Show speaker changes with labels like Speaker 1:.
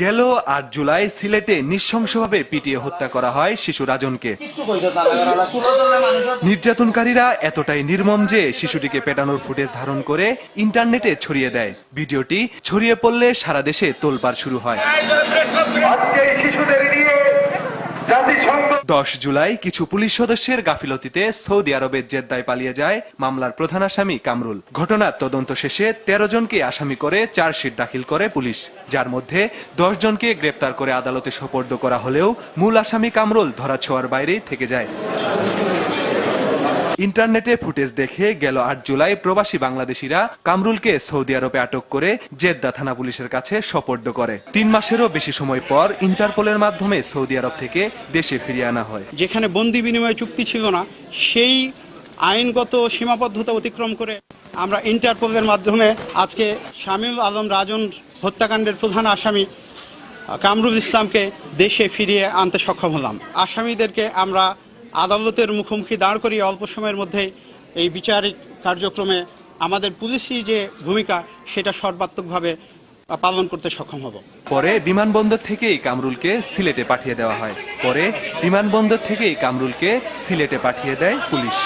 Speaker 1: গেল আট জুলাই সিলেটে নৃশংসভাবে পিটিয়ে হত্যা করা হয় শিশু রাজনকে। নির্যাতনকারীরা এতটাই নির্মম যে শিশুটিকে পেটানোর ফুটেজ ধারণ করে ইন্টারনেটে ছড়িয়ে দেয়। ভিডিওটি ছড়িয়ে পড়লে সারা দেশে তোলপাড় শুরু হয়
Speaker 2: আজকে এই শিশুদের নিয়ে জাতিসংঘ
Speaker 1: দশ জুলাই কিছু পুলিশ সদস্যের গাফিলতিতে সৌদি আরবের জেদ্দায় পালিয়ে যায় মামলার প্রধান আসামি কামরুল। ঘটনার তদন্ত শেষে তেরো জনকে আসামি করে চার্জশিট দাখিল করে পুলিশ, যার মধ্যে দশ জনকে গ্রেপ্তার করে আদালতে সোপর্দ করা হলেও মূল আসামি কামরুল ধরাছোঁয়ার বাইরে থেকে যায়। ইন্টারনেটে ফুটেজ দেখে গেল আট জুলাই প্রবাসী বাংলাদেশিরা কামরুলকে সৌদি আরবে আটক করে জেদ্দা থানা পুলিশের কাছে সোপর্দ করে। তিন মাসেরও বেশি সময় পর ইন্টারপোলের মাধ্যমে সৌদি আরব থেকে দেশে ফিরিয়ে আনা হয়।
Speaker 3: যেখানে বন্দি বিনিময় চুক্তি ছিল না, সেই আইনগত সীমাবদ্ধতা অতিক্রম করে আমরা ইন্টারপোলের মাধ্যমে আজকে শামীম আলম রাজন হত্যাকাণ্ডের প্রধান আসামি, কামরুল ইসলামকে দেশে ফিরিয়ে আনতে সক্ষম হলাম। আসামিদেরকে আমরা আদালতের মুখোমুখি দাঁড় করিয়ে অল্প সময়ের মধ্যে এই বিচারিক কার্যক্রমে আমাদের পুলিশি যে ভূমিকা সেটা সর্বাত্মকভাবে পালন করতে সক্ষম হব।
Speaker 1: পরে বিমানবন্দর থেকেই কামরুলকে সিলেটে পাঠিয়ে দেওয়া হয়। পরে বিমানবন্দর থেকেই কামরুলকে সিলেটে পাঠিয়ে দেয় পুলিশ।